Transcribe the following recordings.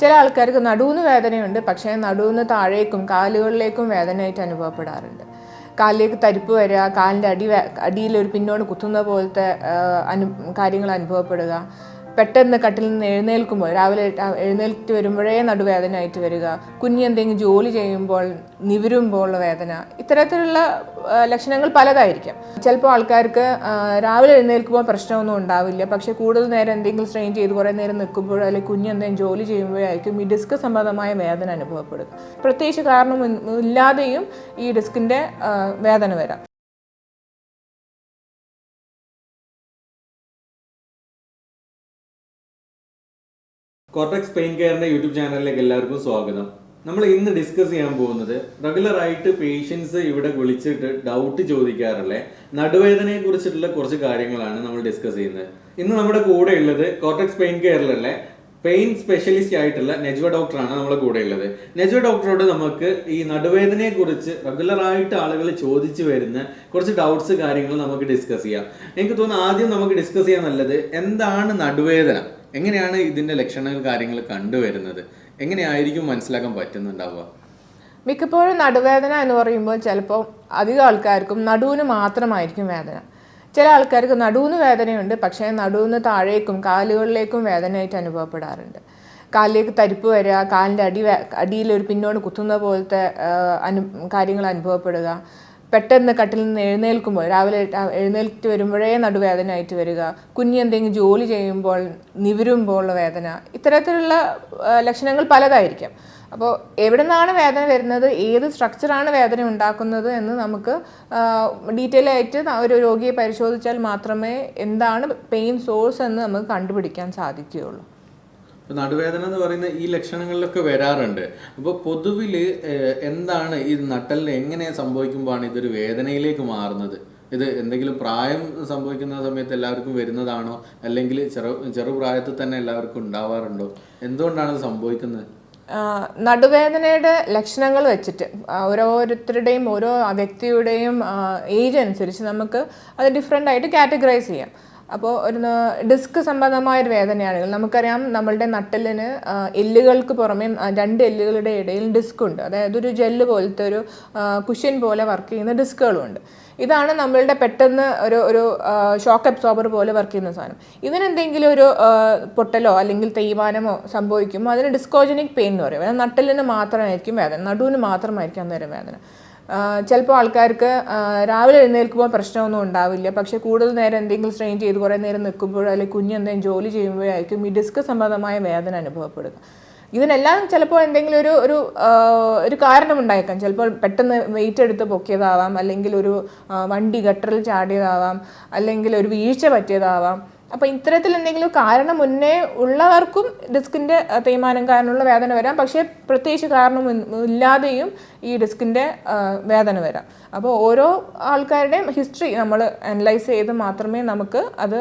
ചില ആൾക്കാർക്ക് നടുവിന് വേദനയുണ്ട് പക്ഷേ നടുവിന് താഴേക്കും കാലുകളിലേക്കും വേദനയായിട്ട് അനുഭവപ്പെടാറുണ്ട്. കാലിലേക്ക് തരിപ്പ് വരിക കാലിന്റെ അടി അടിയിൽ ഒരു പിന്നോട് കുത്തുന്ന പോലത്തെ അനു കാര്യങ്ങൾ അനുഭവപ്പെടുക പെട്ടെന്ന് കട്ടിൽ നിന്ന് എഴുന്നേൽക്കുമ്പോൾ രാവിലെ എഴുന്നേൽറ്റ് വരുമ്പോഴേ നടുവേദനയായിട്ട് വരിക. കുഞ്ഞ് എന്തെങ്കിലും ജോലി ചെയ്യുമ്പോൾ നിവരുമ്പോൾ ഉള്ള വേദന. ഇത്തരത്തിലുള്ള ലക്ഷണങ്ങൾ പലതായിരിക്കാം. ചിലപ്പോൾ ആൾക്കാർക്ക് രാവിലെ എഴുന്നേൽക്കുമ്പോൾ പ്രശ്നമൊന്നും ഉണ്ടാവില്ല. പക്ഷേ കൂടുതൽ നേരം എന്തെങ്കിലും സ്ട്രെയിൻ ചെയ്ത് കുറേ നേരം നിൽക്കുമ്പോഴോ അല്ലെങ്കിൽ കുഞ്ഞ് എന്തെങ്കിലും ജോലി ചെയ്യുമ്പോഴായിരിക്കും ഈ ഡിസ്ക് സംബന്ധമായ വേദന അനുഭവപ്പെടുക പ്രത്യേകിച്ച് കാരണം ഇല്ലാതെയും ഈ ഡിസ്കിന്റെ വേദന വരാം. കോർട്ടക്സ് പെയിൻ കെയറിന്റെ യൂട്യൂബ് ചാനലിലേക്ക് എല്ലാവർക്കും സ്വാഗതം. നമ്മൾ ഇന്ന് ഡിസ്കസ് ചെയ്യാൻ പോകുന്നത് റെഗുലർ ആയിട്ട് പേഷ്യൻസ് ഇവിടെ വിളിച്ചിട്ട് ഡൗട്ട് ചോദിക്കാറുള്ള നടുവേദനയെ കുറിച്ചിട്ടുള്ള കുറച്ച് കാര്യങ്ങളാണ് നമ്മൾ ഡിസ്കസ് ചെയ്യുന്നത്. ഇന്ന് നമ്മുടെ കൂടെ ഉള്ളത് കോർട്ടക്സ് പെയിൻ കെയറിലുള്ള പെയിൻ സ്പെഷ്യലിസ്റ്റ് ആയിട്ടുള്ള നെജ്വ ഡോക്ടറാണ് നമ്മുടെ കൂടെ ഉള്ളത്. നെജ്വ ഡോക്ടറോട് നമുക്ക് ഈ നടുവേദനയെ കുറിച്ച് റെഗുലർ ആയിട്ട് ആളുകൾ ചോദിച്ചു വരുന്ന കുറച്ച് ഡൗട്ട്സ് കാര്യങ്ങൾ നമുക്ക് ഡിസ്കസ് ചെയ്യാം. എനിക്ക് തോന്നുന്നു ആദ്യം നമുക്ക് ഡിസ്കസ് ചെയ്യാൻ നല്ലത് എന്താണ് നടുവേദന? എങ്ങനെയാണ് ഇതിന്റെ ലക്ഷണങ്ങൾ കാര്യങ്ങൾ കണ്ടുവരുന്നത്? എങ്ങനെയായിരിക്കും മനസ്സിലാക്കാൻ പറ്റുന്നുണ്ടാവുക? മിക്കപ്പോഴും നടുവേദന എന്ന് പറയുമ്പോൾ ചിലപ്പോൾ അധികം ആൾക്കാർക്കും നടുവിന് മാത്രമായിരിക്കും വേദന. ചില ആൾക്കാർക്ക് നടുവിന് വേദനയുണ്ട് പക്ഷേ നടുവിന് താഴേക്കും കാലുകളിലേക്കും വേദനയായിട്ട് അനുഭവപ്പെടാറുണ്ട്. കാലിലേക്ക് തരിപ്പ് വരിക കാലിന്റെ അടി അടിയിൽ ഒരു പിന്നോട് കുത്തുന്ന പോലത്തെ അനു കാര്യങ്ങൾ അനുഭവപ്പെടുക പെട്ടെന്ന് കട്ടിൽ നിന്ന് എഴുന്നേൽക്കുമ്പോൾ രാവിലെ എഴുന്നേൽറ്റ് വരുമ്പോഴേ നടുവേദനയായിട്ട് വരിക കുഞ്ഞ് എന്തെങ്കിലും ജോലി ചെയ്യുമ്പോൾ നിവരുമ്പോൾ ഉള്ള വേദന ഇത്തരത്തിലുള്ള ലക്ഷണങ്ങൾ പലതായിരിക്കാം. അപ്പോൾ എവിടെ നിന്നാണ് വേദന വരുന്നത് ഏത് സ്ട്രക്ചറാണ് വേദന ഉണ്ടാക്കുന്നത് എന്ന് നമുക്ക് ഡീറ്റെയിൽ ആയിട്ട് ഒരു രോഗിയെ പരിശോധിച്ചാൽ മാത്രമേ എന്താണ് പെയിൻ സോഴ്സ് എന്ന് നമുക്ക് കണ്ടുപിടിക്കാൻ സാധിക്കുകയുള്ളൂ. ഇപ്പൊ നടുവേദന എന്ന് പറയുന്ന ഈ ലക്ഷണങ്ങളിലൊക്കെ വരാറുണ്ട്. അപ്പോൾ പൊതുവിൽ എന്താണ് ഈ നട്ടലിന് എങ്ങനെ സംഭവിക്കുമ്പോഴാണ് ഇതൊരു വേദനയിലേക്ക് മാറുന്നത്? ഇത് എന്തെങ്കിലും പ്രായം സംഭവിക്കുന്ന സമയത്ത് എല്ലാവർക്കും വരുന്നതാണോ? അല്ലെങ്കിൽ ചെറു ചെറുപ്രായത്തിൽ തന്നെ എല്ലാവർക്കും ഉണ്ടാവാറുണ്ടോ? എന്തുകൊണ്ടാണ് ഇത് സംഭവിക്കുന്നത്? നടുവേദനയുടെ ലക്ഷണങ്ങൾ വെച്ചിട്ട് ഓരോരുത്തരുടെയും ഓരോ വ്യക്തിയുടെയും ഏജ് അനുസരിച്ച് നമുക്ക് അത് ഡിഫറെന്റ് ആയിട്ട് കാറ്റഗറൈസ് ചെയ്യാം. അപ്പോൾ ഒരു ഡിസ്ക് സംബന്ധമായ ഒരു വേദനയാണെങ്കിൽ നമുക്കറിയാം നമ്മളുടെ നട്ടലിന് എല്ലുകൾക്ക് പുറമെ രണ്ട് എല്ലുകളുടെ ഇടയിൽ ഡിസ്ക് ഉണ്ട്. അതായത് ഒരു ജെല്ല് പോലത്തെ ഒരു കുഷ്യൻ പോലെ വർക്ക് ചെയ്യുന്ന ഡിസ്കുകളും ഉണ്ട് ഇതാണ് നമ്മളുടെ പെട്ടെന്ന് ഒരു ഒരു ഷോക്ക് അബ്സോർബർ പോലെ വർക്ക് ചെയ്യുന്ന സാധനം. ഇതിനെന്തെങ്കിലും ഒരു പൊട്ടലോ അല്ലെങ്കിൽ തേയ്മാനമോ സംഭവിക്കുമ്പോൾ അതിന് ഡിസ്കോജനിക് പെയിൻ എന്ന് പറയും. നട്ടലിന് മാത്രമായിരിക്കും വേദന നടുവിന് മാത്രമായിരിക്കും അന്നേരം വേദന. ചിലപ്പോൾ ആൾക്കാർക്ക് രാവിലെ എഴുന്നേൽക്കുമ്പോൾ പ്രശ്നമൊന്നും ഉണ്ടാവില്ല. പക്ഷേ കൂടുതൽ നേരം എന്തെങ്കിലും സ്ട്രെയിൻ ചെയ്ത് കുറേ നേരം നിൽക്കുമ്പോഴോ അല്ലെങ്കിൽ കുഞ്ഞ് എന്തെങ്കിലും ജോലി ചെയ്യുമ്പോഴായിരിക്കും ഈ ഡിസ്ക് സംബന്ധമായ വേദന അനുഭവപ്പെടുക. ഇതിനെല്ലാം ചിലപ്പോൾ എന്തെങ്കിലും ഒരു ഒരു ഒരു കാരണം ഉണ്ടായേക്കാം. ചിലപ്പോൾ പെട്ടെന്ന് വെയിറ്റ് എടുത്ത് പൊക്കിയതാവാം അല്ലെങ്കിൽ ഒരു വണ്ടി ഗട്ടറിൽ ചാടിയതാവാം അല്ലെങ്കിൽ ഒരു വീഴ്ച പറ്റിയതാവാം. അപ്പോൾ ഇത്തരത്തിൽ എന്തെങ്കിലും കാരണം മുന്നേ ഉള്ളവർക്കും ഡിസ്കിന്റെ തേയ്മാനം കാരണമുള്ള വേദന വരാം. പക്ഷേ പ്രത്യേകിച്ച് കാരണം ഇല്ലാതെയും ഈ ഡിസ്കിന്റെ വേദന വരാം. അപ്പോൾ ഓരോ ആൾക്കാരുടെയും ഹിസ്റ്ററി നമ്മൾ അനലൈസ് ചെയ്ത് മാത്രമേ നമുക്ക് അത്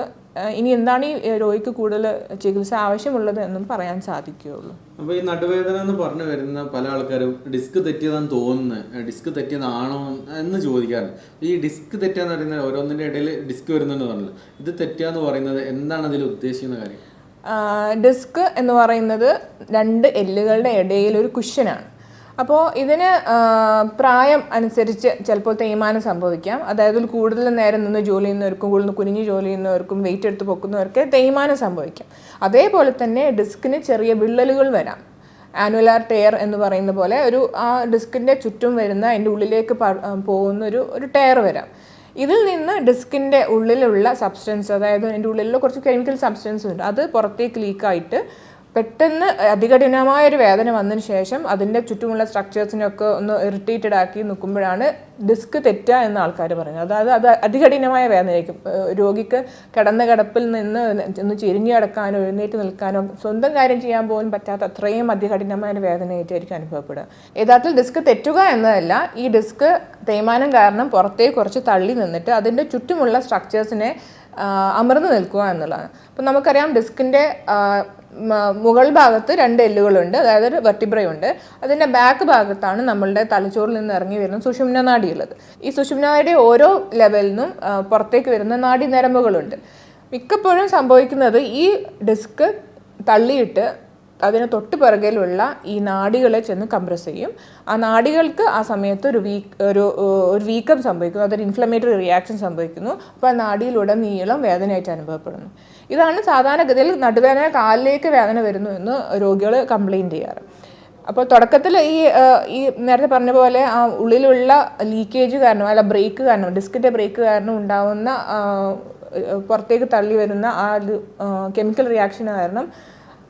ഇനി എന്താണ് ഈ രോഗിക്ക് കൂടുതൽ ചികിത്സ ആവശ്യമുള്ളത് എന്നും പറയാൻ സാധിക്കുകയുള്ളൂ. അപ്പോൾ ഈ നടുവേദന എന്ന് പറഞ്ഞു വരുന്ന പല ആൾക്കാരും ഡിസ്ക് തെറ്റിയതാന്ന് തോന്നുന്നു. ഡിസ്ക് തെറ്റിയതാണോ എന്ന് ചോദിക്കാറുണ്ട് ഈ ഡിസ്ക് തെറ്റിയെന്ന് പറയുന്നത് ഓരോന്നിന്റെ ഇടയിൽ ഡിസ്ക് വരുന്നുണ്ട് പറഞ്ഞല്ലോ. ഇത് തെറ്റിയാന്ന് പറയുന്നത് എന്താണ് അതിൽ ഉദ്ദേശിക്കുന്ന കാര്യം? ഡിസ്ക് എന്ന് പറയുന്നത് രണ്ട് എല്ലുകളുടെ ഇടയിൽ ഒരു കുഷ്യനാണ്. അപ്പോൾ ഇതിന് പ്രായം അനുസരിച്ച് ചിലപ്പോൾ തേയ്മാനം സംഭവിക്കാം. അതായത് കൂടുതൽ നേരം നിന്ന് ജോലി ചെയ്യുന്നവർക്കും കൂടുതൽ കുനിഞ്ഞ് ജോലി ചെയ്യുന്നവർക്കും വെയിറ്റ് എടുത്ത് പൊക്കുന്നവർക്ക് തേയ്മാനം സംഭവിക്കാം. അതേപോലെ തന്നെ ഡിസ്കിന് ചെറിയ വിള്ളലുകൾ വരാം. ആനുവലാർ ടയർ എന്ന് പറയുന്ന പോലെ ഒരു ആ ഡിസ്കിന്റെ ചുറ്റും വരുന്ന അതിന്റെ ഉള്ളിലേക്ക് പോകുന്ന ഒരു ഒരു ടയർ വരാം. ഇതിൽ നിന്ന് ഡിസ്കിന്റെ ഉള്ളിലുള്ള സബ്സ്റ്റൻസ് അതായത് അതിന്റെ ഉള്ളിലുള്ള കുറച്ച് കെമിക്കൽ സബ്സ്റ്റൻസ് ഉണ്ട് അത് പുറത്തേക്ക് ലീക്കായിട്ട് പെട്ടെന്ന് അതികഠിനമായ ഒരു വേദന വന്നതിന് ശേഷം അതിന്റെ ചുറ്റുമുള്ള സ്ട്രക്ചേഴ്സിനൊക്കെ ഒന്ന് ഇറിറ്റേറ്റഡ് ആക്കി നിൽക്കുമ്പോഴാണ് ഡിസ്ക് തെറ്റുക എന്ന് ആൾക്കാർ പറയുന്നത്. അതായത് അത് അതികഠിനമായ വേദനയായിരിക്കും. രോഗിക്ക് കിടന്ന കിടപ്പിൽ നിന്ന് ഒന്ന് ചെരിഞ്ഞു കിടക്കാനോ എഴുന്നേറ്റ് നിൽക്കാനോ സ്വന്തം കാര്യം ചെയ്യാൻ പോലും പറ്റാത്ത അത്രയും അതികഠിനമായ ഒരു വേദനയായിട്ടായിരിക്കും അനുഭവപ്പെടുക. യഥാർത്ഥത്തിൽ ഡിസ്ക് തെറ്റുക എന്നതല്ല ഈ ഡിസ്ക് തേയ്മാനം കാരണം പുറത്തേക്ക് കുറച്ച് തള്ളി നിന്നിട്ട് അതിന്റെ ചുറ്റുമുള്ള സ്ട്രക്ചേഴ്സിനെ അമർന്നു നിൽക്കുക എന്നുള്ളതാണ്. അപ്പം നമുക്കറിയാം ഡിസ്കിന്റെ മുകൾ ഭാഗത്ത് രണ്ട് എല്ലുകളുണ്ട് അതായത് ഒരു വെർട്ടിബ്രയുണ്ട്. അതിന്റെ ബാക്ക് ഭാഗത്താണ് നമ്മളുടെ തലച്ചോറിൽ നിന്ന് ഇറങ്ങി വരുന്ന സുഷുമ്ന നാഡിയുള്ളത് ഈ സുഷുമ്ന നാടിയുടെ ഓരോ ലെവലിൽ നിന്നും പുറത്തേക്ക് വരുന്ന നാഡി നരമ്പുകളുണ്ട് മിക്കപ്പോഴും സംഭവിക്കുന്നത് ഈ ഡിസ്ക് തള്ളിയിട്ട് അതിന് തൊട്ട് പിറകിലുള്ള ഈ നാടികളെ ചെന്ന് കംപ്രസ് ചെയ്യും. ആ നാടികൾക്ക് ആ സമയത്ത് ഒരു വീക്ക് ഒരു ഒരു വീക്കം സംഭവിക്കുന്നു. അതൊരു ഇൻഫ്ലമേറ്ററി റിയാക്ഷൻ സംഭവിക്കുന്നു. അപ്പോൾ ആ നാടിയിലൂടെ നീളം വേദനയായിട്ട് അനുഭവപ്പെടുന്നു. ഇതാണ് സാധാരണഗതിയിൽ നടുവേദന കാലിലേക്ക് വേദന വരുന്നു എന്ന് രോഗികൾ കംപ്ലയിന്റ് ചെയ്യാറ്. അപ്പോൾ തുടക്കത്തിൽ ഈ ഈ നേരത്തെ പറഞ്ഞ പോലെ ആ ഉള്ളിലുള്ള ലീക്കേജ് കാരണം അല്ല ബ്രേക്ക് കാരണം ഡിസ്കിന്റെ ബ്രേക്ക് കാരണം ഉണ്ടാവുന്ന പുറത്തേക്ക് തള്ളി വരുന്ന ആ കെമിക്കൽ റിയാക്ഷൻ കാരണം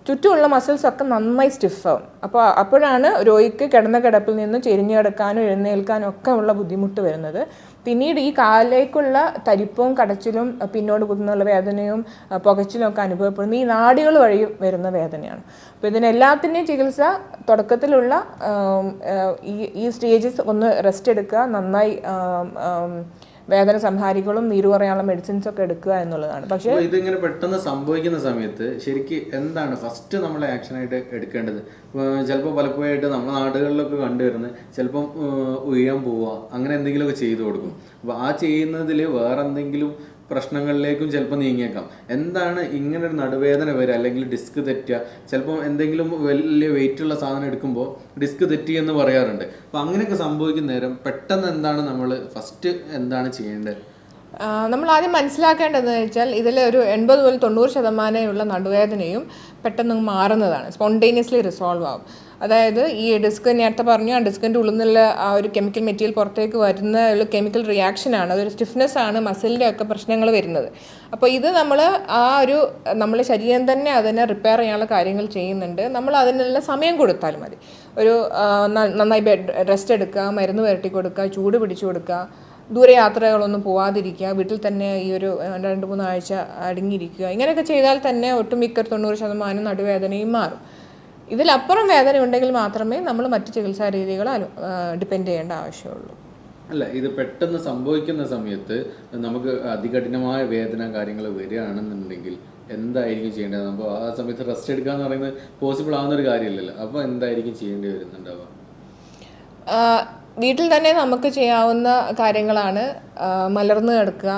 ചുറ്റുമുള്ള മസിൽസ് ഒക്കെ നന്നായി സ്റ്റിഫാവും അപ്പോൾ അപ്പോഴാണ് രോഗിക്ക് കിടന്ന കിടപ്പിൽ നിന്ന് ചെരിഞ്ഞു കിടക്കാനും എഴുന്നേൽക്കാനും ഒക്കെ ഉള്ള ബുദ്ധിമുട്ട് വരുന്നത്. പിന്നീട് ഈ കാലിലേക്കുള്ള തരിപ്പും കടച്ചിലും പിന്നോട് കുത്തുന്നുള്ള വേദനയും പുകച്ചിലും ഒക്കെ അനുഭവപ്പെടുന്ന ഈ നാടികൾ വഴി വരുന്ന വേദനയാണ്. അപ്പോൾ ഇതിനെല്ലാത്തിന്റെയും ചികിത്സ തുടക്കത്തിലുള്ള ഈ ഈ സ്റ്റേജസ് ഒന്ന് റെസ്റ്റ് എടുക്കുക നന്നായി വേദന സംഹാരികളും നീര് കുറയാനുള്ള മെഡിസിൻസ് ഒക്കെ എടുക്കുക എന്നുള്ളതാണ്. പക്ഷേ ഇതിങ്ങനെ പെട്ടെന്ന് സംഭവിക്കുന്ന സമയത്ത് ശരിക്കും എന്താണ് ഫസ്റ്റ് നമ്മൾ ആക്ഷനായിട്ട് എടുക്കേണ്ടത്? ചിലപ്പോൾ പലപ്പോഴായിട്ട് നമ്മുടെ നാടുകളിലൊക്കെ കണ്ടുവരുന്നത് ചിലപ്പം ഉയരാൻ പോവുക അങ്ങനെ എന്തെങ്കിലുമൊക്കെ ചെയ്തു കൊടുക്കും. അപ്പോൾ ആ ചെയ്യുന്നതിൽ വേറെ എന്തെങ്കിലും പ്രശ്നങ്ങളിലേക്കും ചിലപ്പോൾ നീങ്ങിയേക്കാം. എന്താണ് ഇങ്ങനെ ഒരു നടുവേദന വരിക അല്ലെങ്കിൽ ഡിസ്ക് തെറ്റുക? ചിലപ്പോൾ എന്തെങ്കിലും വലിയ വെയിറ്റ് ഉള്ള സാധനം എടുക്കുമ്പോൾ ഡിസ്ക് തെറ്റി എന്ന് പറയാറുണ്ട്. അപ്പോൾ അങ്ങനെയൊക്കെ സംഭവിക്കുന്ന നേരം പെട്ടെന്ന് എന്താണ് നമ്മൾ ഫസ്റ്റ് എന്താണ് ചെയ്യേണ്ടത്? നമ്മൾ ആദ്യം മനസ്സിലാക്കേണ്ടതെന്ന് വെച്ചാൽ ഇതിൽ ഒരു എൺപത് മുതൽ തൊണ്ണൂറ് ശതമാനമുള്ള നടുവേദനയും പെട്ടെന്ന് മാറുന്നതാണ്. സ്പോണ്ടേനിയസ്ലി റിസോൾവ് ആവും. അതായത് ഈ ഡിസ്ക് നേരത്തെ പറഞ്ഞു ആ ഡിസ്കിന്റെ ഉള്ളിൽ നിന്നുള്ള ആ ഒരു കെമിക്കൽ മെറ്റീരിയൽ പുറത്തേക്ക് വരുന്ന ഒരു കെമിക്കൽ റിയാക്ഷനാണ് അതൊരു സ്റ്റിഫ്നെസ് ആണ് മസിലിന്റെ ഒക്കെ പ്രശ്നങ്ങൾ വരുന്നത്. അപ്പോൾ ഇത് നമ്മൾ ആ ഒരു നമ്മുടെ ശരീരം തന്നെ അതിനെ റിപ്പയർ ചെയ്യാനുള്ള കാര്യങ്ങൾ ചെയ്യുന്നുണ്ട്. നമ്മൾ അതിനുള്ള സമയം കൊടുത്താൽ മതി. ഒരു നന്നായി ബെഡ് റെസ്റ്റ് എടുക്കുക മരുന്ന് പുരട്ടി കൊടുക്കുക ചൂട് പിടിച്ചു കൊടുക്കുക ദൂരെ യാത്രകളൊന്നും പോവാതിരിക്കുക വീട്ടിൽ തന്നെ ഈ ഒരു രണ്ട് മൂന്നാഴ്ച അടങ്ങിയിരിക്കുക ഇങ്ങനെയൊക്കെ ചെയ്താൽ തന്നെ ഒട്ടുമിക്ക തൊണ്ണൂറ് ശതമാനം നടുവേദനയും മാറും. ഇതിലപ്പുറം വേദന ഉണ്ടെങ്കിൽ മാത്രമേ നമ്മൾ മറ്റ് ചികിത്സാ രീതികൾ ഡിപ്പെൻഡ് ചെയ്യേണ്ട ആവശ്യമുള്ളൂ. അല്ല ഇത് പെട്ടെന്ന് സംഭവിക്കുന്ന സമയത്ത് നമുക്ക് അതികഠിനമായ വേദന കാര്യങ്ങൾ വരികയാണെന്നുണ്ടെങ്കിൽ എന്തായിരിക്കും ചെയ്യേണ്ടത്? അപ്പോൾ ആ സമയത്ത് റെസ്റ്റ് എടുക്കുക എന്ന് പറയുന്നത് പോസിബിൾ ആവുന്ന ഒരു കാര്യമില്ലല്ലോ. അപ്പോൾ എന്തായിരിക്കും ചെയ്യേണ്ടി വരുന്നുണ്ടാവുക? വീട്ടിൽ തന്നെ നമുക്ക് ചെയ്യാവുന്ന കാര്യങ്ങളാണ് മലർന്നു കിടക്കുക.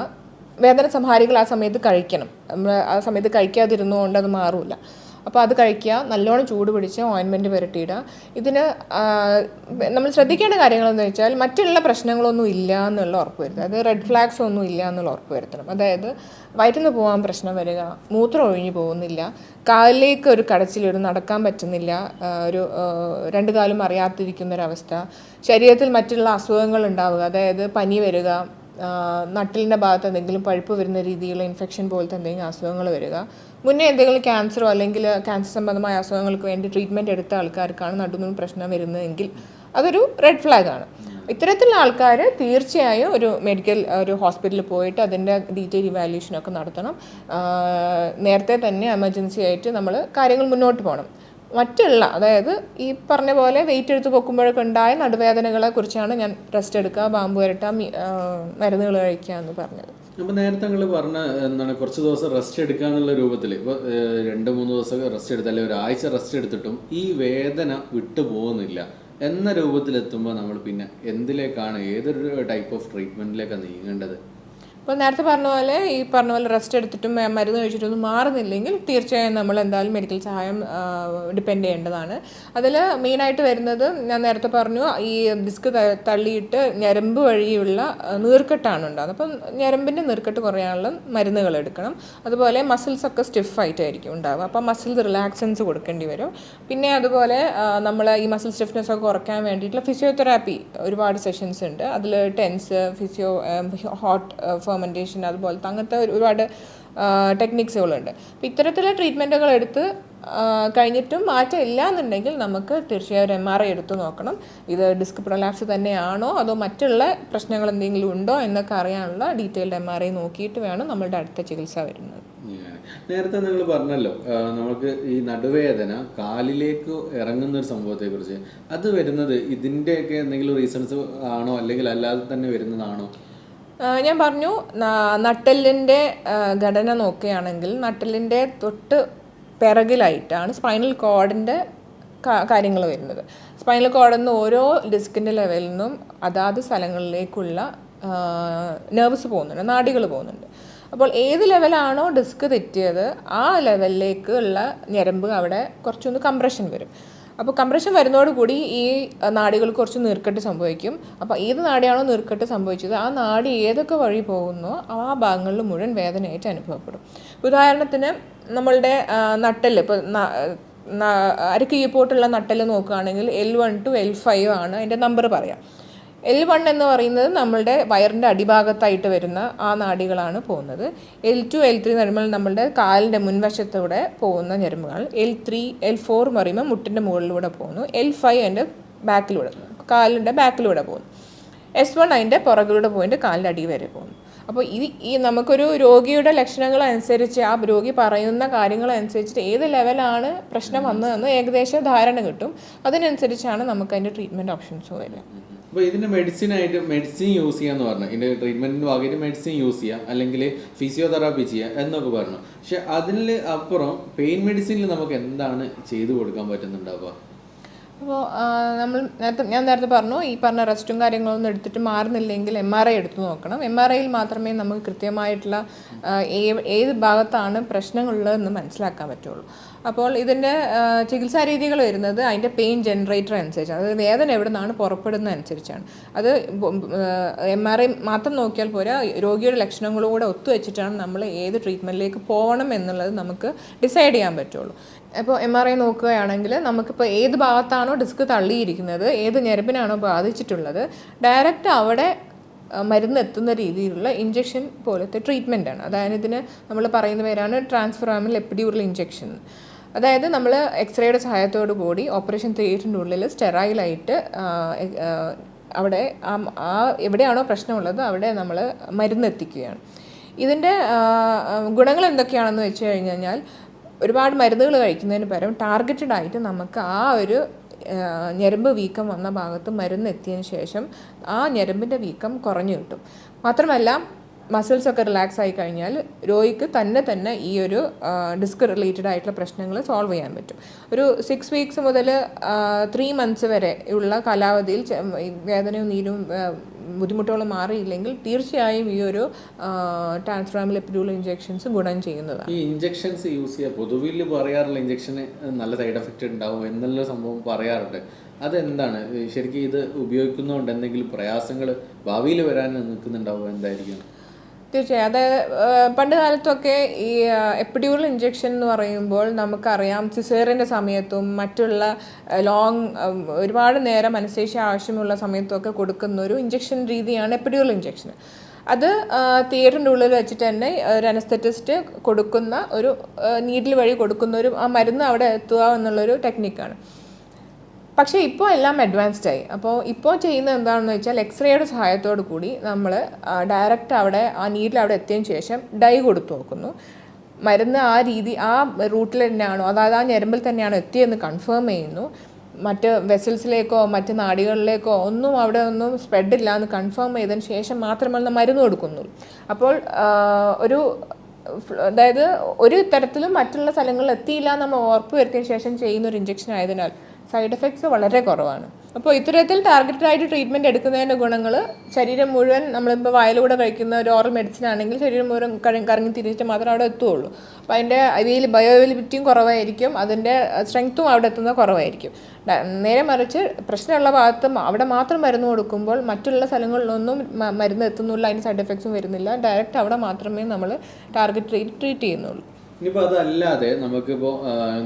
വേദന സംഹാരികൾ ആ സമയത്ത് കഴിക്കണം. നമ്മൾ ആ സമയത്ത് കഴിക്കാതിരുന്നുകൊണ്ട് അത് മാറില്ല അപ്പോൾ അത് കഴിക്കുക നല്ലോണം ചൂട് പിടിച്ച് ഓയിൻമെന്റ് പുരട്ടിയിടുക. ഇതിന് നമ്മൾ ശ്രദ്ധിക്കേണ്ട കാര്യങ്ങളെന്ന് വെച്ചാൽ മറ്റുള്ള പ്രശ്നങ്ങളൊന്നും ഇല്ല എന്നുള്ള ഉറപ്പ് വരുത്തുക. അതായത് റെഡ് ഫ്ലാഗ്സ് ഒന്നും ഇല്ല എന്നുള്ള ഉറപ്പ് വരുത്തണം. അതായത് വയറ്റിന്ന് പോകാൻ പ്രശ്നം വരിക മൂത്രം ഒഴിഞ്ഞു പോകുന്നില്ല കാലിലേക്ക് ഒരു കടച്ചിൽ ഒരു നടക്കാൻ പറ്റുന്നില്ല ഒരു രണ്ട് കാലും അറിയാതിരിക്കുന്ന ഒരവസ്ഥ ശരീരത്തിൽ മറ്റുള്ള അസുഖങ്ങൾ ഉണ്ടാവുക അതായത് പനി വരിക നട്ടിലിന്റെ ഭാഗത്ത് എന്തെങ്കിലും പഴുപ്പ് വരുന്ന രീതിയിലുള്ള ഇൻഫെക്ഷൻ പോലത്തെ എന്തെങ്കിലും അസുഖങ്ങൾ വരിക മുന്നേ എന്തെങ്കിലും ക്യാൻസറോ അല്ലെങ്കിൽ ക്യാൻസർ സംബന്ധമായ അസുഖങ്ങൾക്ക് വേണ്ടി ട്രീറ്റ്മെന്റ് എടുത്ത ആൾക്കാർക്കാണ് നടുവിന് പ്രശ്നം വരുന്നതെങ്കിൽ അതൊരു റെഡ് ഫ്ലാഗാണ് ഇത്തരത്തിലുള്ള ആൾക്കാർ തീർച്ചയായും ഒരു മെഡിക്കൽ ഒരു ഹോസ്പിറ്റലിൽ പോയിട്ട് അതിന്റെ ഡീറ്റെയിൽ ഇവാലുവേഷനൊക്കെ നടത്തണം. നേരത്തെ തന്നെ എമർജൻസി ആയിട്ട് നമ്മൾ കാര്യങ്ങൾ മുന്നോട്ട് പോകണം. മറ്റുള്ള അതായത് ഈ പറഞ്ഞ പോലെ വെയിറ്റ് എടുത്ത് പൊക്കുമ്പോഴൊക്കെ ഉണ്ടായ നടുവേദനകളെ കുറിച്ചാണ് ഞാൻ റെസ്റ്റ് എടുക്കുക ബാമ്പു വരട്ടുക മരുന്നുകൾ കഴിക്കുക എന്ന് പറഞ്ഞത്. അപ്പോൾ നേരത്തെ നിങ്ങൾ പറഞ്ഞ എന്താണ് കുറച്ച് ദിവസം റെസ്റ്റ് എടുക്കുക എന്നുള്ള രൂപത്തിൽ ഇപ്പോൾ രണ്ട് മൂന്ന് ദിവസം റെസ്റ്റ് എടുത്ത് അല്ലെങ്കിൽ ഒരാഴ്ച റെസ്റ്റ് എടുത്തിട്ടും ഈ വേദന വിട്ടു പോകുന്നില്ല എന്ന രൂപത്തിലെത്തുമ്പോൾ നമ്മൾ പിന്നെ എന്തിലേക്കാണ് ഏതൊരു ടൈപ്പ് ഓഫ് ട്രീറ്റ്മെന്റിലേക്കാണ് നീങ്ങേണ്ടത്? അപ്പോൾ നേരത്തെ പറഞ്ഞ പോലെ ഈ പറഞ്ഞ പോലെ റെസ്റ്റ് എടുത്തിട്ടും മരുന്ന് കഴിച്ചിട്ടൊന്നും മാറുന്നില്ലെങ്കിൽ തീർച്ചയായും നമ്മൾ എന്തായാലും മെഡിക്കൽ സഹായം ഡിപ്പെൻഡ് ചെയ്യേണ്ടതാണ്. അതിൽ മെയിനായിട്ട് വരുന്നത് ഞാൻ നേരത്തെ പറഞ്ഞു ഈ ഡിസ്ക് തള്ളിയിട്ട് ഞരമ്പ് വഴിയുള്ള നീർക്കെട്ടാണ് ഉണ്ടാകുന്നത് അപ്പം ഞരമ്പിന്റെ നീർക്കെട്ട് കുറയാനുള്ള മരുന്നുകൾ എടുക്കണം. അതുപോലെ മസിൽസൊക്കെ സ്റ്റിഫായിട്ടായിരിക്കും ഉണ്ടാകുക ആയിട്ടായിരിക്കും ഉണ്ടാവുക. അപ്പം മസിൽസ് റിലാക്സൻസ് കൊടുക്കേണ്ടി വരും. പിന്നെ അതുപോലെ നമ്മൾ ഈ മസിൽ സ്റ്റിഫ്നെസ് ഒക്കെ കുറയ്ക്കാൻ വേണ്ടിയിട്ടുള്ള ഫിസിയോതെറാപ്പി ഒരുപാട് സെഷൻസ് ഉണ്ട്. അതിൽ ടെൻസ് ഫിസിയോ ഹോട്ട് ഫെർമെന്റേഷൻ അതുപോലത്തെ അങ്ങനത്തെ ഒരു- ഒരുപാട് ടെക്നിക്സുകളുണ്ട് അപ്പോൾ ഇത്തരത്തിലുള്ള ട്രീറ്റ്മെന്റുകൾ എടുത്ത് കഴിഞ്ഞിട്ടും മാറ്റം ഇല്ല എന്നുണ്ടെങ്കിൽ നമുക്ക് തീർച്ചയായും ഒരു എം ആർ ഐ എടുത്ത് നോക്കണം. ഇത് ഡിസ്ക് പ്രൊലാപ്സ് തന്നെയാണോ അതോ മറ്റുള്ള പ്രശ്നങ്ങൾ എന്തെങ്കിലും ഉണ്ടോ എന്നൊക്കെ അറിയാനുള്ള ഡീറ്റെയിൽഡ് എം ആർ ഐ നോക്കിയിട്ട് വേണം നമ്മളുടെ അടുത്ത ചികിത്സ വരുന്നത്. നേരത്തെ നിങ്ങൾ പറഞ്ഞല്ലോ നമുക്ക് ഈ നടുവേദന കാലിലേക്ക് ഇറങ്ങുന്ന ഒരു സംഭവത്തെ കുറിച്ച് അത് വരുന്നത് ഇതിന്റെയൊക്കെ എന്തെങ്കിലും റീസൺസ് ആണോ അല്ലെങ്കിൽ അല്ലാതെ തന്നെ വരുന്നതാണോ? ഞാൻ പറഞ്ഞു നട്ടെല്ലിന്റെ ഘടന നോക്കുകയാണെങ്കിൽ നട്ടെല്ലിന്റെ തൊട്ട് പിറകിലായിട്ടാണ് സ്പൈനൽ കോഡിന്റെ കാര്യങ്ങൾ വരുന്നത്. സ്പൈനൽ കോഡിൽ നിന്ന് ഓരോ ഡിസ്കിന്റെ ലെവലിൽ നിന്നും അതാത് സ്ഥലങ്ങളിലേക്കുള്ള നെർവ്സ് പോകുന്നുണ്ട് നാടികൾ പോകുന്നുണ്ട്. അപ്പോൾ ഏത് ലെവലാണോ ഡിസ്ക് തെറ്റിയത് ആ ലെവലിലേക്കുള്ള ഞരമ്പ് അവിടെ കുറച്ചൊന്ന് കംപ്രഷൻ വരും. അപ്പോൾ കംപ്രഷൻ വരുന്നതോടുകൂടി ഈ നാടികൾക്ക് കുറച്ച് നീർക്കെട്ട് സംഭവിക്കും. അപ്പോൾ ഏത് നാടിയാണോ നീർക്കെട്ട് സംഭവിച്ചത് ആ നാടി ഏതൊക്കെ വഴി പോകുന്നോ ആ ഭാഗങ്ങളിൽ മുഴുവൻ വേദനയായിട്ട് അനുഭവപ്പെടും. ഉദാഹരണത്തിന് നമ്മളുടെ നട്ടൽ ഇപ്പോൾ അരക്കീപ്പോട്ടുള്ള നട്ടൽ നോക്കുകയാണെങ്കിൽ L one two L five ആണ് അതിന്റെ നമ്പർ പറയാം. എൽ വൺ എന്ന് പറയുന്നത് നമ്മളുടെ വയറിന്റെ അടിഭാഗത്തായിട്ട് വരുന്ന ആ നാടികളാണ് പോകുന്നത്. എൽ ടു എൽ ത്രീ എന്ന് പറയുമ്പോൾ നമ്മളുടെ കാലിന്റെ മുൻവശത്തൂടെ പോകുന്ന ഞരമ്പുകൾ. എൽ ത്രീ എൽ ഫോർ എന്ന് പറയുമ്പോൾ മുട്ടിന്റെ മുകളിലൂടെ പോകുന്നു. എൽ ഫൈവ് അതിന്റെ ബാക്കിലൂടെ കാലിന്റെ ബാക്കിലൂടെ പോകുന്നു. എസ് വൺ അതിന്റെ പുറകിലൂടെ പോയിട്ട് കാലിന്റെ അടി വരെ പോകുന്നു. അപ്പോൾ ഇത് ഈ നമുക്കൊരു രോഗിയുടെ ലക്ഷണങ്ങൾ അനുസരിച്ച് ആ രോഗി പറയുന്ന കാര്യങ്ങൾ അനുസരിച്ചിട്ട് ഏത് ലെവലാണ് പ്രശ്നം വന്നതെന്ന് ഏകദേശം ധാരണ കിട്ടും. അതിനനുസരിച്ചാണ് നമുക്ക് അതിന്റെ ട്രീറ്റ്മെന്റ് ഓപ്ഷൻസ് വരിക. അപ്പോൾ ഇതിന്റെ മെഡിസിൻ ആയിട്ട് മെഡിസിൻ യൂസ് ചെയ്യാന്ന് പറഞ്ഞു. ഇതിന്റെ ട്രീറ്റ്മെന്റിന് ഭാഗമായിട്ട് മെഡിസിൻ യൂസ് ചെയ്യാം. അല്ലെങ്കിൽ ഫിസിയോതെറാപ്പി ചെയ്യാം എന്നൊക്കെ പറഞ്ഞു. പക്ഷെ അതിൽ അപ്പുറം പെയിൻ മെഡിസിനിൽ നമുക്ക് എന്താണ് ചെയ്തു കൊടുക്കാൻ പറ്റുന്നുണ്ടാവുക? അപ്പോൾ നമ്മൾ നേരത്തെ ഞാൻ നേരത്തെ പറഞ്ഞു ഈ പറഞ്ഞ റെസ്റ്റും കാര്യങ്ങളൊന്നും എടുത്തിട്ട് മാറുന്നില്ലെങ്കിൽ എം ആർ ഐ എടുത്തു നോക്കണം. എം ആർ ഐയിൽ മാത്രമേ നമുക്ക് കൃത്യമായിട്ടുള്ള ഏത് ഭാഗത്താണ് പ്രശ്നങ്ങളുള്ളതെന്ന് മനസ്സിലാക്കാൻ പറ്റുള്ളൂ. അപ്പോൾ ഇതിന്റെ ചികിത്സാ രീതികൾ വരുന്നത് അതിന്റെ പെയിൻ ജനറേറ്റർ അനുസരിച്ചാണ്. അത് വേദന എവിടെ നിന്നാണ് പുറപ്പെടുന്നത് അനുസരിച്ചാണ്. അത് എം ആർ ഐ മാത്രം നോക്കിയാൽ പോരാ രോഗിയുടെ ലക്ഷണങ്ങളോടെ ഒത്തുവെച്ചിട്ടാണ് നമ്മൾ ഏത് ട്രീറ്റ്മെന്റിലേക്ക് പോകണം എന്നുള്ളത് നമുക്ക് ഡിസൈഡ് ചെയ്യാൻ പറ്റുള്ളൂ. അപ്പോൾ എം ആർ ഐ നോക്കുകയാണെങ്കിൽ നമുക്കിപ്പോൾ ഏത് ഭാഗത്താണോ ഡിസ്ക് തള്ളിയിരിക്കുന്നത് ഏത് ഞരമ്പിനാണോ ബാധിച്ചിട്ടുള്ളത് ഡയറക്റ്റ് അവിടെ മരുന്ന് എത്തുന്ന രീതിയിലുള്ള ഇഞ്ചെക്ഷൻ പോലത്തെ ട്രീറ്റ്മെന്റാണ്. അതായത് ഇതിന് നമ്മൾ പറയുന്ന പേരാണ് ട്രാൻസ്ഫറാമിൽ എപ്പിഡ്യൂറൽ ഇഞ്ചെക്ഷൻ അതായത് നമ്മൾ എക്സ്റേയുടെ സഹായത്തോടു കൂടി ഓപ്പറേഷൻ തിയേറ്ററിന്റെ ഉള്ളിൽ സ്റ്റെറൈലായിട്ട് അവിടെ ആ എവിടെയാണോ പ്രശ്നമുള്ളത് അവിടെ നമ്മൾ മരുന്ന് എത്തിക്കുകയാണ് ഇതിന്റെ ഗുണങ്ങൾ എന്തൊക്കെയാണെന്ന് വെച്ച് കഴിഞ്ഞ് കഴിഞ്ഞാൽ ഒരുപാട് മരുന്നുകൾ കഴിക്കുന്നതിന് പകരം ടാർഗറ്റഡ് ആയിട്ട് നമുക്ക് ആ ഒരു ഞരമ്പ് വീക്കം വന്ന ഭാഗത്ത് മരുന്ന് എത്തിയതിന് ശേഷം ആ ഞരമ്പിന്റെ വീക്കം കുറഞ്ഞു കിട്ടും. മാത്രമല്ല മസിൽസ് ഒക്കെ റിലാക്സ് ആയി കഴിഞ്ഞാൽ രോഗിക്ക് തന്നെ തന്നെ ഈ ഒരു ഡിസ്ക് റിലേറ്റഡ് ആയിട്ടുള്ള പ്രശ്നങ്ങൾ സോൾവ് ചെയ്യാൻ പറ്റും. ഒരു സിക്സ് വീക്സ് മുതൽ ത്രീ മന്ത്സ് വരെ ഉള്ള കാലാവധിയിൽ വേദനയും നീരും ബുദ്ധിമുട്ടുകളും മാറിയില്ലെങ്കിൽ തീർച്ചയായും ഈ ഒരു ട്രാൻസ്ഫ്രാമിൽ എപ്പിഡ്യൂൾ ഇഞ്ചെക്ഷൻസ് ഗുണം ചെയ്യുന്നതാണ്. ഈ ഇഞ്ചെക്ഷൻസ് യൂസ് ചെയ്യുക പൊതുവിൽ പറയാറുള്ള ഇഞ്ചെക്ഷന് നല്ല സൈഡ് എഫക്റ്റ് ഉണ്ടാവും എന്നുള്ള സംഭവം പറയാറുണ്ട്. അതെന്താണ്? ശരിക്കും ഇത് ഉപയോഗിക്കുന്നതുകൊണ്ട് എന്തെങ്കിലും പ്രയാസങ്ങൾ ഭാവിയിൽ വരാൻ നിൽക്കുന്നുണ്ടാവും എന്തായിരിക്കും? തീർച്ചയായും. അതായത് പണ്ട് കാലത്തൊക്കെ ഈ എപ്പിഡ്യൂൾ ഇഞ്ചെക്ഷൻ എന്ന് പറയുമ്പോൾ നമുക്കറിയാം സിസേറിന്റെ സമയത്തും മറ്റുള്ള ലോങ് ഒരുപാട് നേരം അനസ്തേഷ്യ ആവശ്യമുള്ള സമയത്തൊക്കെ കൊടുക്കുന്ന ഒരു ഇഞ്ചെക്ഷൻ രീതിയാണ് എപ്പിഡ്യൂൾ ഇഞ്ചെക്ഷൻ അത് തിയേറ്ററിന്റെ ഉള്ളിൽ വെച്ചിട്ട് തന്നെ ഒരു അനസ്തറ്റിസ്റ്റ് കൊടുക്കുന്ന ഒരു നീഡിൽ വഴി കൊടുക്കുന്ന ഒരു ആ മരുന്ന് അവിടെ എത്തുക എന്നുള്ളൊരു ടെക്നിക്കാണ്. പക്ഷേ ഇപ്പോൾ എല്ലാം അഡ്വാൻസ്ഡ് ആയി. അപ്പോൾ ഇപ്പോൾ ചെയ്യുന്നത് എന്താണെന്ന് വെച്ചാൽ എക്സ്റേയുടെ സഹായത്തോടു കൂടി നമ്മൾ ഡയറക്റ്റ് അവിടെ ആ നീരിൽ അവിടെ എത്തിയതിന് ശേഷം ഡൈ കൊടുത്തു നോക്കുന്നു. മരുന്ന് ആ രീതി ആ റൂട്ടിൽ തന്നെയാണോ അതായത് ആ ഞരമ്പിൽ തന്നെയാണോ എത്തിയെന്ന് കൺഫേം ചെയ്യുന്നു. മറ്റ് വെസൽസിലേക്കോ മറ്റ് നാടികളിലേക്കോ ഒന്നും അവിടെ ഒന്നും സ്പ്രെഡ് ഇല്ല എന്ന് കൺഫേം ചെയ്തതിന് ശേഷം മാത്രമല്ല മരുന്ന് കൊടുക്കുന്നുള്ളൂ അപ്പോൾ ഒരു അതായത് ഒരു തരത്തിലും മറ്റുള്ള സ്ഥലങ്ങളിൽ എത്തിയില്ല നമ്മൾ ഉറപ്പ് വരുത്തിയതിന് ശേഷം ചെയ്യുന്ന ഒരു ഇഞ്ചക്ഷൻ ആയതിനാൽ സൈഡ് എഫക്ട്സ് വളരെ കുറവാണ്. അപ്പോൾ ഇത്തരത്തിൽ ടാർഗറ്റഡ് ആയിട്ട് ട്രീറ്റ്മെന്റ് എടുക്കുന്നതിന്റെ ഗുണങ്ങൾ ശരീരം മുഴുവൻ നമ്മളിപ്പോൾ വയലൂടെ കഴിക്കുന്ന ഒരു ഓറൽ മെഡിസിൻ ആണെങ്കിൽ ശരീരം മുഴുവൻ കറങ്ങി തിരിച്ചിട്ട് മാത്രമേ അവിടെ എത്തുകയുള്ളൂ അപ്പോൾ അതിന്റെ അവയിൽ ബയോവൈലബിലിറ്റിയും കുറവായിരിക്കും അതിന്റെ സ്ട്രെങ്ത്തും അവിടെ എത്തുന്നത് കുറവായിരിക്കും. നേരെ മറിച്ച് പ്രശ്നമുള്ള ഭാഗത്ത് അവിടെ മാത്രം മരുന്ന് കൊടുക്കുമ്പോൾ മറ്റുള്ള സ്ഥലങ്ങളിലൊന്നും മരുന്ന് എത്തുന്നില്ല അതിന് സൈഡ് എഫക്ട്സും വരുന്നില്ല. ഡയറക്റ്റ് അവിടെ മാത്രമേ നമ്മൾ ടാർഗറ്റ് ട്രീറ്റ് ട്രീറ്റ് ചെയ്യുന്നുള്ളൂ. ഇനിയിപ്പോൾ അതല്ലാതെ നമുക്കിപ്പോൾ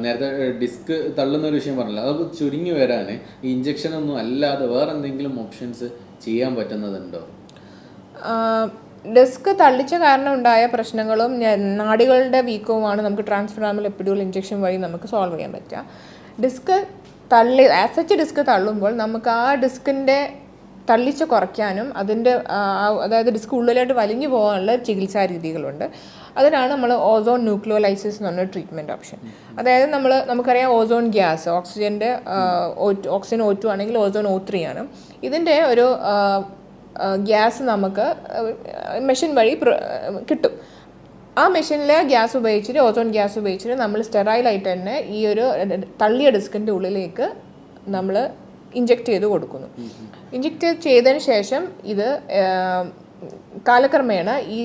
നേരത്തെ ഡിസ്ക് തള്ളുന്ന ഒരു വിഷയം പറഞ്ഞില്ല. അതൊക്കെ ചുരുങ്ങി വരാൻ ഇഞ്ചക്ഷൻ ഒന്നും അല്ലാതെ വേറെ എന്തെങ്കിലും ഓപ്ഷൻസ് ചെയ്യാൻ പറ്റുന്നതുണ്ടോ? ഡിസ്ക് തള്ളിച്ച കാരണം ഉണ്ടായ പ്രശ്നങ്ങളും നാടികളുടെ വീക്കവുമാണ് നമുക്ക് ട്രാൻസ്ഫോർമൽ എപ്പിഡ്യൂൾ ഇഞ്ചക്ഷൻ വഴി നമുക്ക് സോൾവ് ചെയ്യാൻ പറ്റുക. ഡിസ്ക് തള്ളി ആസച്ച് ഡിസ്ക് തള്ളുമ്പോൾ നമുക്ക് ആ ഡിസ്കിന്റെ തള്ളിച്ച കുറയ്ക്കാനും അതിന്റെ അതായത് ഡിസ്ക് ഉള്ളിലായിട്ട് വലിഞ്ഞു പോകാനുള്ള ചികിത്സാ രീതികളുണ്ട്. അതിനാണ് നമ്മൾ ഓസോൺ ന്യൂക്ലിയോലൈസിസ് എന്ന് പറഞ്ഞ ട്രീറ്റ്മെന്റ് ഓപ്ഷൻ അതായത് നമ്മൾ നമുക്കറിയാം ഓസോൺ ഗ്യാസ് ഓക്സിജന്റെ ഓക്സിജൻ ഒ ടു ആണെങ്കിൽ ഓസോൺ ഒ ത്രീ ആണ്. ഇതിന്റെ ഒരു ഗ്യാസ് നമുക്ക് മെഷീൻ വഴി കിട്ടും. ആ മെഷീനിലെ ഗ്യാസ് ഉപയോഗിച്ചിട്ട് ഓസോൺ ഗ്യാസ് ഉപയോഗിച്ചിട്ട് നമ്മൾ സ്റ്റെറൈലായിട്ട് തന്നെ ഈ ഒരു തള്ളിയ ഡിസ്കിന്റെ ഉള്ളിലേക്ക് നമ്മൾ ഇഞ്ചെക്ട് ചെയ്ത് കൊടുക്കുന്നു. ഇഞ്ചെക്ട് ചെയ്തതിന് ശേഷം ഇത് കാലക്രമേണ ഈ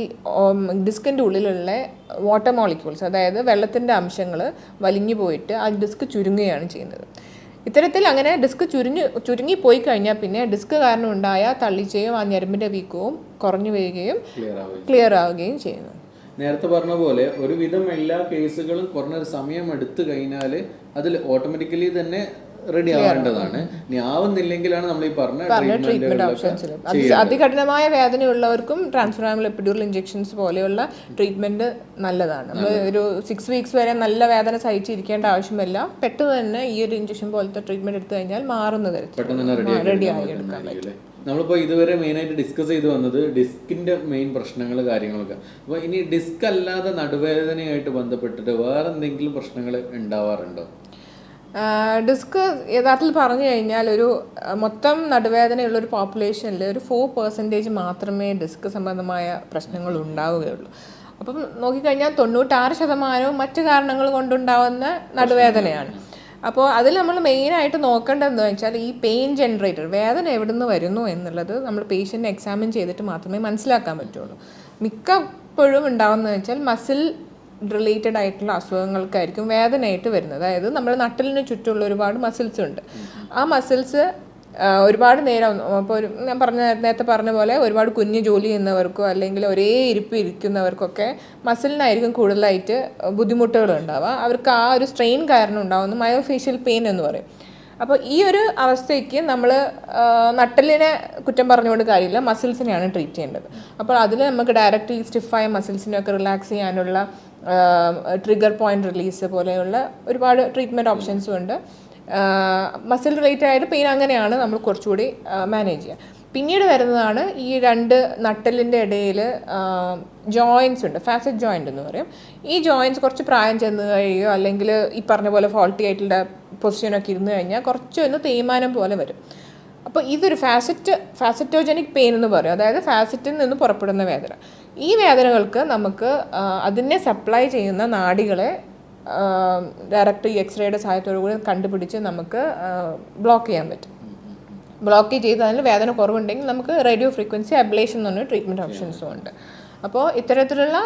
ഡിസ്കിന്റെ ഉള്ളിലുള്ള വാട്ടർ മോളിക്യൂൾസ് അതായത് വെള്ളത്തിന്റെ അംശങ്ങൾ വലിഞ്ഞു പോയിട്ട് ആ ഡിസ്ക് ചുരുങ്ങുകയാണ് ചെയ്യുന്നത്. ഇത്തരത്തിൽ അങ്ങനെ ഡിസ്ക് ചുരുങ്ങി ചുരുങ്ങി പോയി കഴിഞ്ഞാൽ പിന്നെ ഡിസ്ക് കാരണം ഉണ്ടായ തള്ളിച്ചയും ആ ഞരമ്പിന്റെ വീക്കവും കുറഞ്ഞു വരികയും ക്ലിയർ ആവുകയും ചെയ്യുന്നു. നേരത്തെ പറഞ്ഞ പോലെ ഒരുവിധം എല്ലാ കേസുകളും കുറഞ്ഞൊരു സമയം എടുത്തു കഴിഞ്ഞാൽ അതിൽ ഓട്ടോമാറ്റിക്കലി തന്നെ റെഡി ആവേണ്ടതാണ്. ഇനി ആവുന്നില്ലെങ്കിലാണ് നമ്മൾ ഈ പറഞ്ഞ ട്രീറ്റ്മെന്റ് ഓപ്ഷൻസിൽ അതികഠിനമായ വേദനയുള്ളവർക്കും ട്രാൻസ്ഫറാമൽ എപ്പിഡ്യൂറൽ ഇഞ്ചെക്ഷൻസ് പോലെയുള്ള ട്രീറ്റ്മെന്റ് നല്ലതാണ്. നമ്മൾ ഒരു സിക്സ് വീക്സ് വരെ നല്ല വേദന സഹിച്ചിരിക്കേണ്ട ആവശ്യമല്ല. പെട്ടെന്ന് തന്നെ ഈ ഒരു ഇഞ്ചക്ഷൻ പോലത്തെ ട്രീറ്റ്മെന്റ് എടുത്തു കഴിഞ്ഞാൽ മാറുന്ന തരത്തിൽ റെഡി ആയി എടുക്കാൻ നമ്മളിപ്പോൾ ഇതുവരെ മെയിനായിട്ട് ഡിസ്കസ് ചെയ്ത് വന്നത് ഡിസ്കിന്റെ മെയിൻ പ്രശ്നങ്ങൾ കാര്യങ്ങളൊക്കെ. അപ്പോൾ ഇനി ഡിസ്ക് അല്ലാതെ നടുവേദനയായിട്ട് ബന്ധപ്പെട്ടിട്ട് വേറെ എന്തെങ്കിലും പ്രശ്നങ്ങൾ ഉണ്ടാവാറുണ്ടോ? ഡിസ്ക് യഥാർത്ഥത്തിൽ പറഞ്ഞു കഴിഞ്ഞാൽ ഒരു മൊത്തം നടുവേദനയുള്ള ഒരു പോപ്പുലേഷനിൽ ഒരു ഫോർ പെർസെന്റേജ് മാത്രമേ ഡിസ്ക് സംബന്ധമായ പ്രശ്നങ്ങൾ ഉണ്ടാവുകയുള്ളൂ. അപ്പം നോക്കിക്കഴിഞ്ഞാൽ തൊണ്ണൂറ്റാറ് ശതമാനവും മറ്റു കാരണങ്ങൾ കൊണ്ടുണ്ടാവുന്ന നടുവേദനയാണ്. അപ്പോൾ അതിൽ നമ്മൾ മെയിനായിട്ട് നോക്കേണ്ടതെന്ന് വെച്ചാൽ ഈ പെയിൻ ജനറേറ്റർ വേദന എവിടെ നിന്ന് വരുന്നു എന്നുള്ളത് നമ്മൾ പേഷ്യന്റിനെ എക്സാമിൻ ചെയ്തിട്ട് മാത്രമേ മനസ്സിലാക്കാൻ പറ്റുള്ളൂ. മിക്കപ്പോഴും ഉണ്ടാകുന്നതെന്ന് വെച്ചാൽ മസിൽ റിലേറ്റഡ് ആയിട്ടുള്ള അസുഖങ്ങൾക്കായിരിക്കും വേദനയായിട്ട് വരുന്നത്. അതായത് നമ്മുടെ നട്ടലിന് ചുറ്റുമുള്ള ഒരുപാട് മസിൽസ് ഉണ്ട്. ആ മസിൽസ് ഒരുപാട് നേരം അപ്പോൾ ഒരു ഞാൻ പറഞ്ഞ നേരത്തെ പറഞ്ഞ പോലെ ഒരുപാട് കുഞ്ഞ് ജോലി ചെയ്യുന്നവർക്കോ അല്ലെങ്കിൽ ഒരേ ഇരിപ്പ് ഇരിക്കുന്നവർക്കൊക്കെ മസിലിനായിരിക്കും കൂടുതലായിട്ട് ബുദ്ധിമുട്ടുകൾ ഉണ്ടാവുക. അവർക്ക് ആ ഒരു സ്ട്രെയിൻ കാരണം ഉണ്ടാകുന്ന മയോഫേഷ്യൽ പെയിൻ എന്ന് പറയും. അപ്പോൾ ഈ ഒരു അവസ്ഥയ്ക്ക് നമ്മൾ നട്ടലിനെ കുറ്റം പറഞ്ഞുകൊണ്ട് കാര്യമില്ല മസിൽസിനെയാണ് ട്രീറ്റ് ചെയ്യേണ്ടത്. അപ്പോൾ അതിൽ നമുക്ക് ഡയറക്റ്റ് സ്റ്റിഫായ മസിൽസിനെയൊക്കെ റിലാക്സ് ചെയ്യാനുള്ള ട്രിഗർ പോയിന്റ് റിലീസ് പോലെയുള്ള ഒരുപാട് ട്രീറ്റ്മെന്റ് ഓപ്ഷൻസും ഉണ്ട്. മസിൽ റിലേറ്റഡ് ആയിട്ട് പെയിൻ അങ്ങനെയാണ് നമ്മൾ കുറച്ചുകൂടി മാനേജ് ചെയ്യുക പിന്നീട് വരുന്നതാണ് ഈ രണ്ട് നട്ടലിന്റെ ഇടയിൽ ജോയിൻസ് ഉണ്ട്. ഫാസറ്റ് ജോയിന്റ് എന്ന് പറയും. ഈ ജോയിൻസ് കുറച്ച് പ്രായം ചെന്ന് കഴിയുകയോ അല്ലെങ്കിൽ ഈ പറഞ്ഞ പോലെ ഫോൾട്ടി ആയിട്ടുള്ള പൊസിഷനൊക്കെ ഇരുന്ന് കഴിഞ്ഞാൽ കുറച്ച് ഒന്ന് തേയ്മാനം പോലെ വരും. അപ്പോൾ ഇതൊരു ഫാസറ്റ് ഫാസറ്റോജനിക് പെയിൻ എന്ന് പറയും. അതായത് ഫാസറ്റിൽ നിന്ന് പുറപ്പെടുന്ന വേദന. ഈ വേദനകൾക്ക് നമുക്ക് അതിനെ സപ്ലൈ ചെയ്യുന്ന നാടികളെ ഡയറക്റ്റ് ഈ എക്സ്റേയുടെ സഹായത്തോടു കൂടി കണ്ടുപിടിച്ച് നമുക്ക് ബ്ലോക്ക് ചെയ്യാൻ പറ്റും. ബ്ലോക്ക് ചെയ്ത് വേദന കുറവുണ്ടെങ്കിൽ നമുക്ക് റേഡിയോ ഫ്രീക്വൻസി അബ്ലേഷൻ എന്ന് പറഞ്ഞ ട്രീറ്റ്മെന്റ് ഓപ്ഷൻസും ഉണ്ട്. അപ്പോൾ ഇത്തരത്തിലുള്ള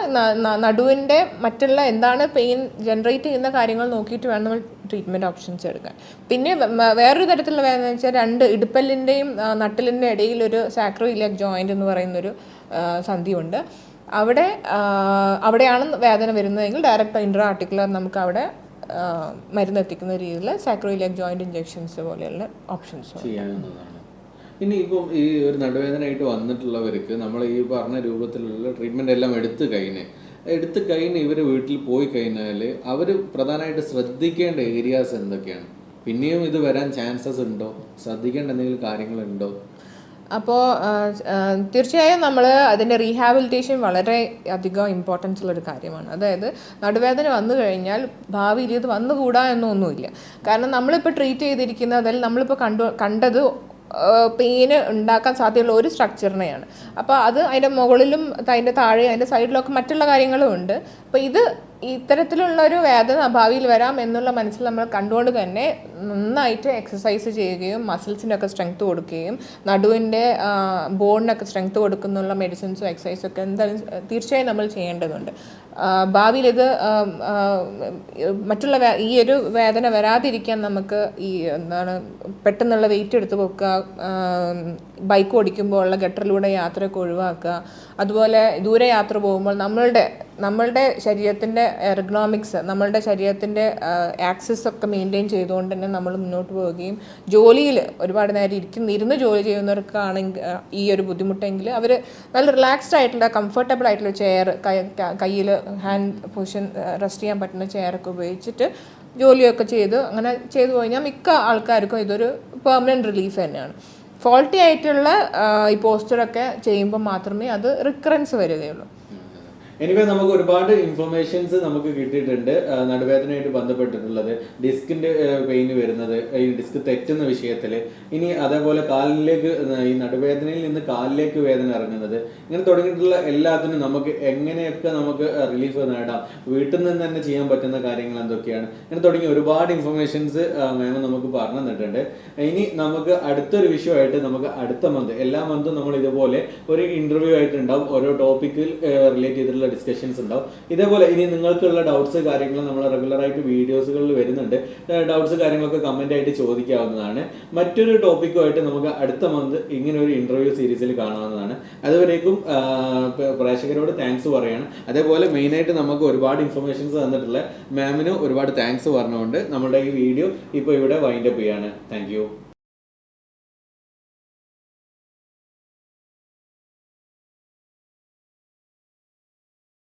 നടുവിന്റെ മറ്റുള്ള എന്താണ് പെയിൻ ജനറേറ്റ് ചെയ്യുന്ന കാര്യങ്ങൾ നോക്കിയിട്ട് വേണം നമ്മൾ ട്രീറ്റ്മെന്റ് ഓപ്ഷൻസ് എടുക്കാൻ. പിന്നെ വേറൊരു തരത്തിലുള്ള വേദന എന്ന് വെച്ചാൽ രണ്ട് ഇടുപ്പല്ലിന്റെയും നട്ടലിന്റെ ഇടയിൽ ഒരു സാക്രോ ഇലിയക് ജോയിന്റ് എന്ന് പറയുന്നൊരു സന്ധിയുണ്ട്. അവിടെ അവിടെയാണ് വേദന വരുന്നതെങ്കിൽ ഡയറക്റ്റ് ഇൻട്രാ ആർട്ടിക്കുലർ നമുക്ക് അവിടെ മരുന്ന് എത്തിക്കുന്ന രീതിയിൽ സാക്രോയിലേക്ക് ജോയിന്റ് ഇഞ്ചക്ഷൻസ് പോലെയുള്ള ഓപ്ഷൻസ് ഇനി ഇപ്പം ഈ ഒരു നടുവേദനയായിട്ട് വന്നിട്ടുള്ളവർക്ക് നമ്മൾ ഈ പറഞ്ഞ രൂപത്തിലുള്ള ട്രീറ്റ്മെന്റ് എല്ലാം എടുത്തു കഴിഞ്ഞ് എടുത്തു കഴിഞ്ഞ് ഇവർ വീട്ടിൽ പോയി കഴിഞ്ഞാൽ അവർ പ്രധാനമായിട്ട് ശ്രദ്ധിക്കേണ്ട ഏരിയാസ് എന്തൊക്കെയാണ്? പിന്നെയും ഇത് വരാൻ ചാൻസസ് ഉണ്ടോ? ശ്രദ്ധിക്കേണ്ട എന്തെങ്കിലും കാര്യങ്ങളുണ്ടോ? അപ്പോൾ തീർച്ചയായും നമ്മൾ അതിന്റെ റീഹാബിലിറ്റേഷൻ വളരെ അധികം ഇമ്പോർട്ടൻസ് ഉള്ളൊരു കാര്യമാണ്. അതായത് നടുവേദന വന്നു കഴിഞ്ഞാൽ ഭാവിയിൽ ഇത് വന്നുകൂടാ എന്നൊന്നുമില്ല. കാരണം നമ്മളിപ്പോൾ ട്രീറ്റ് ചെയ്തിരിക്കുന്നതിൽ നമ്മളിപ്പോൾ കണ്ടു കണ്ടത് പെയിന് ഉണ്ടാക്കാൻ സാധ്യതയുള്ള ഒരു സ്ട്രക്ചറിനെയാണ് അപ്പോൾ അത് അതിന്റെ മുകളിലും അതിന്റെ താഴെ അതിന്റെ സൈഡിലൊക്കെ മറ്റുള്ള കാര്യങ്ങളും ഉണ്ട്. അപ്പോൾ ഇത് ഇത്തരത്തിലുള്ള ഒരു വേദന ഭാവിയിൽ വരാം എന്നുള്ള മനസ്സിൽ നമ്മൾ കണ്ടുകൊണ്ട് തന്നെ നന്നായിട്ട് എക്സസൈസ് ചെയ്യുകയും മസിൽസിനൊക്കെ സ്ട്രെങ്ത് കൊടുക്കുകയും നടുവിന്റെ ബോണിനൊക്കെ സ്ട്രെങ്ത് കൊടുക്കുന്നുള്ള മെഡിസിൻസും എക്സസൈസും ഒക്കെ എന്തായാലും തീർച്ചയായും നമ്മൾ ചെയ്യേണ്ടതുണ്ട്. ഭാവിയിൽ ഇത് മറ്റുള്ള ഈ ഒരു വേദന വരാതിരിക്കാൻ നമുക്ക് ഈ എന്താണ് പെട്ടെന്നുള്ള വെയിറ്റ് എടുത്ത് പോക്കുക ബൈക്ക് ഓടിക്കുമ്പോൾ ഉള്ള ഗട്ടറിലൂടെ യാത്രയൊക്കെ ഒഴിവാക്കുക അതുപോലെ ദൂരെ യാത്ര പോകുമ്പോൾ നമ്മളുടെ നമ്മളുടെ ശരീരത്തിന്റെ എർഗണോമിക്സ് നമ്മളുടെ ശരീരത്തിന്റെ ആക്സസ് ഒക്കെ മെയിന്റെയിൻ ചെയ്തുകൊണ്ട് തന്നെ നമ്മൾ മുന്നോട്ട് പോവുകയും ജോലിയിൽ ഒരുപാട് നേരം ഇരിക്കുന്ന ഇരുന്ന് ജോലി ചെയ്യുന്നവർക്കാണെങ്കിൽ ഈ ഒരു ബുദ്ധിമുട്ടെങ്കിൽ അവർ നല്ല റിലാക്സ്ഡ് ആയിട്ടുള്ള കംഫർട്ടബിൾ ആയിട്ടുള്ള ചെയർ കയ്യിൽ ഹാൻഡ് പൊസിഷൻ റെസ്റ്റ് ചെയ്യാൻ പറ്റുന്ന ചെയറൊക്കെ ഉപയോഗിച്ചിട്ട് ജോലിയൊക്കെ ചെയ്ത് അങ്ങനെ ചെയ്തു കഴിഞ്ഞാൽ മിക്ക ആൾക്കാർക്കും ഇതൊരു പെർമനന്റ് റിലീഫ് തന്നെയാണ്. ഫോൾട്ടി ആയിട്ടുള്ള ഈ പോസ്റ്ററൊക്കെ ചെയ്യുമ്പോൾ മാത്രമേ അത് റിക്കറൻസ് വരികയുള്ളൂ. എനിവേ നമുക്ക് ഒരുപാട് ഇൻഫർമേഷൻസ് നമുക്ക് കിട്ടിയിട്ടുണ്ട്. നടുവേദനയായിട്ട് ബന്ധപ്പെട്ടിട്ടുള്ളത് ഡിസ്കിന്റെ പെയിൻ വരുന്നത് ഈ ഡിസ്ക് തെറ്റുന്ന വിഷയത്തിൽ ഇനി അതേപോലെ കാലിലേക്ക് ഈ നടുവേദനയിൽ നിന്ന് കാലിലേക്ക് വേദന ഇറങ്ങുന്നത് ഇങ്ങനെ തുടങ്ങിയിട്ടുള്ള എല്ലാത്തിനും നമുക്ക് എങ്ങനെയൊക്കെ നമുക്ക് റിലീഫ് നേടാം വീട്ടിൽ നിന്ന് തന്നെ ചെയ്യാൻ പറ്റുന്ന കാര്യങ്ങൾ എന്തൊക്കെയാണ് ഇങ്ങനെ തുടങ്ങി ഒരുപാട് ഇൻഫർമേഷൻസ് മാം നമുക്ക് പറഞ്ഞു തന്നിട്ടുണ്ട്. ഇനി നമുക്ക് അടുത്തൊരു വിഷയമായിട്ട് നമുക്ക് അടുത്ത മന്ത് എല്ലാ മന്തും നമ്മൾ ഇതുപോലെ ഒരു ഇന്റർവ്യൂ ആയിട്ടുണ്ടാവും ഓരോ ടോപ്പിക്കിൽ റിലേറ്റ് ചെയ്തിട്ടുള്ള ഡിസ്കഷൻസ് ഉണ്ടാവും. ഇതേപോലെ ഇനി നിങ്ങൾക്കുള്ള ഡൗട്ട്സ് കാര്യങ്ങൾ നമ്മൾ റെഗുലറായിട്ട് വീഡിയോസുകളിൽ വരുന്നുണ്ട്. ഡൗട്ട്സ് കാര്യങ്ങളൊക്കെ കമന്റ് ആയിട്ട് ചോദിക്കാവുന്നതാണ്. മറ്റൊരു ടോപ്പിക്കുമായിട്ട് നമുക്ക് അടുത്ത മന്ത് ഇങ്ങനെ ഒരു ഇന്റർവ്യൂ സീരീസിൽ കാണാവുന്നതാണ്. അതുവരേക്കും പ്രേക്ഷകരോട് താങ്ക്സ് പറയാണ്. അതേപോലെ മെയിനായിട്ട് നമുക്ക് ഒരുപാട് ഇൻഫർമേഷൻസ് തന്നിട്ടുള്ള മാമിന് ഒരുപാട് താങ്ക്സ് പറഞ്ഞുകൊണ്ട് നമ്മുടെ ഈ വീഡിയോ ഇപ്പോൾ ഇവിടെ വൈൻഡപ്പ് ചെയ്യാണ്. താങ്ക്